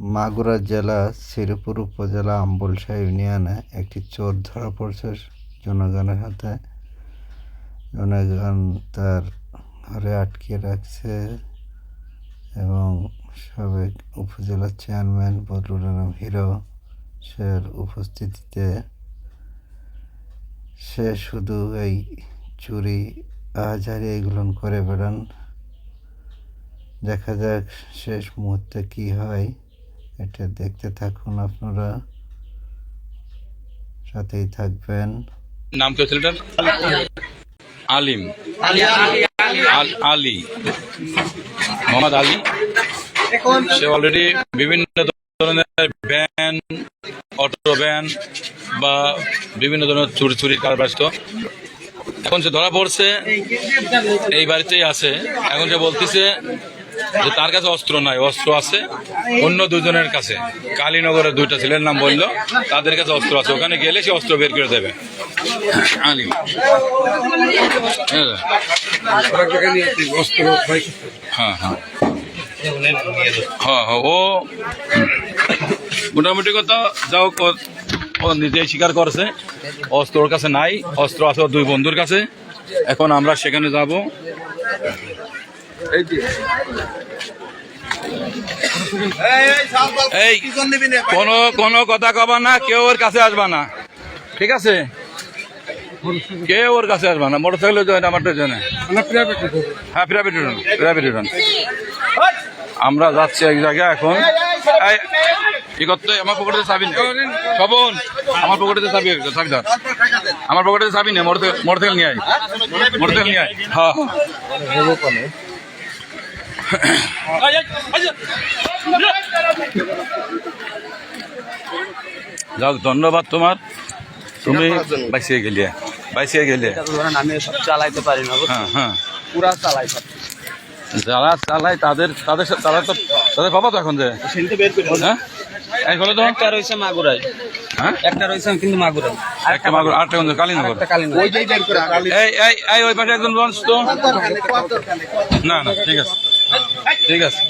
মাগুরা জেলা, শ্রীপুর উপজেলা আম্বলশা ইউনিয়নে একটি চোর ধরা পড়ছে জনগণের হাতে। জনগণ তার ঘরে আটকে রাখছে এবং সাবেক উপজেলা চেয়ারম্যান বদরুল আলম হিরো সের উপস্থিতিতে সে শুধু এই চুরি, আহাজারি এগুলো করে বেড়ান। দেখা যাক শেষ মুহূর্তে কি হয়। এটা দেখতে থাকুন আপনারা। সাথেই থাকবেন। নাম কি ছেলেটার? আলিম। আল- মোহাম্মদ আলী। সে অলরেডি বিভিন্ন ধরনের ভ্যান অটো ভ্যান বা বিভিন্ন ধরনের চুরি চুরি কারবারিত এখন সে ধরা পড়ছে, এই বাড়িতেই আছে। এখন যে বলতেছে যে তার কাছে অস্ত্র নাই, অস্ত্র আছে, অন্য দুজনের কাছে। কালীনগরের দুইটা ছেলের নাম বলল, তাদের কাছে অস্ত্র আছে। ওখানে গেলে সে অস্ত্র বের করে দেবে। হ্যাঁ হ্যাঁ। হ্যাঁ হ্যাঁ ও মোটামুটি কথা, যাও ও নিজেই স্বীকার করেছে। অস্ত্র কাছে নাই, অস্ত্র আছে দুই বন্ধুর কাছে। এখন আমরা সেখানে যাব। এই কোনো কোনো কথা কবা না কেউ ওর কাছে আসবা না। ঠিক আছে? কেউ ওর কাছে আসবা না। মোটর সাইকেল জয়েন আমার তো জয়েন হ্যাঁ প্রাইভেট রিটার্ন প্রাইভেট রিটার্ন আমরা যাচ্ছি এক জায়গায় এখন। এই, কি করতে? আমার পকেটে চাবি নেই। স্বপন আমার পকেটে চাবি ধর আমার পকেটে চাবি নেই মোটর মোটর সাইকেল নিয়ে আয়। মোটর সাইকেল নিয়ে আয়। হ্যাঁ। যাক ধন্যবাদ তোমার। তুমি বাইসিয়ে গেলে বাইসিয়ে গেলে। ধরেন আমি সব চালাইতে পারি না হ্যাঁ হ্যাঁ। পুরা চালাই যারা চালায় তাদের তাদের তারা তো তাদের পাবো তো এখন যে। সেনতে বের করে হ্যাঁ? তো। একটা রয়েছে মাগুরাই। হ্যাঁ? একটা রয়েছে কিন্তু মাগুরাই। একটা মাগুর আটটা কোন কালীনগর। ওই যে এই এই এই ওই পাশে একজন লঞ্চ তো। না না ঠিক আছে। ঠিক আছে।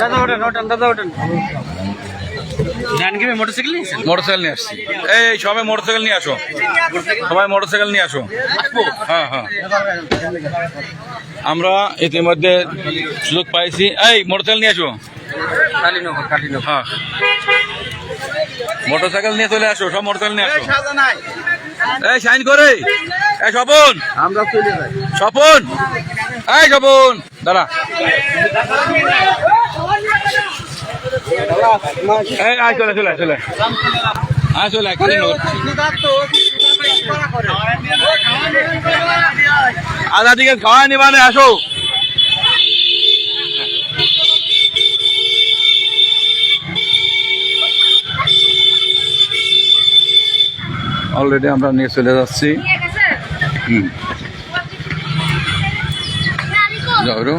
দাদা ওঠেন ওঠেন দাদা ওঠেন। জান কি মোটরসাইকেল নিয়েছেন মোটরসাইকেল নিয়ে আসছি। এই সবাই মোটরসাইকেল নিয়ে আসো। সবাই মোটরসাইকেল নিয়ে আসো। হ্যাঁ হ্যাঁ। আমরা ইতিমধ্যে সুযোগ পাইছি। এই মোটরসাইকেল নিয়ে আসো। হ্যাঁ। মোটরসাইকেল নিয়ে চলে আসো সব মোটরসাইকেল নিয়ে আসো। এই সাইন করে। এই স্বপন। আমরা চলে যাই। স্বপন। এই স্বপন দাঁড়া। এই আয় চলে চলে চলে। আয় চলে কালীনগর আধা দিকে খাওয়া নিবানে আসো। অলরেডি আমরা নিয়ে চলে যাচ্ছি। যাও।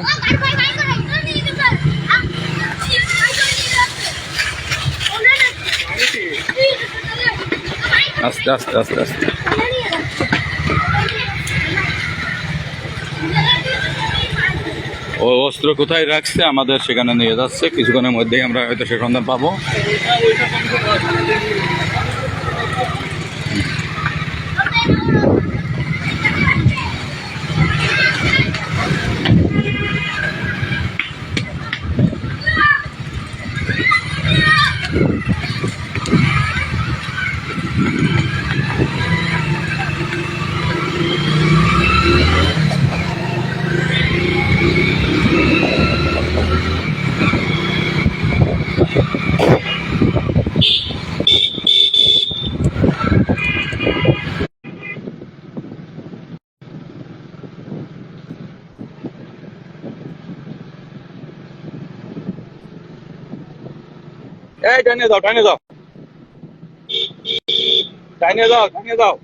আস্তে আস্তে আস্তে আস্তে। ও অস্ত্র কোথায় রাখছে আমাদের সেখানে নিয়ে যাচ্ছে। কিছুক্ষণের মধ্যেই আমরা হয়তো সে সন্ধান পাবো। এই টানিয়ে দাও টানিয়ে দাও টানিয়ে দাও টানিয়ে দাও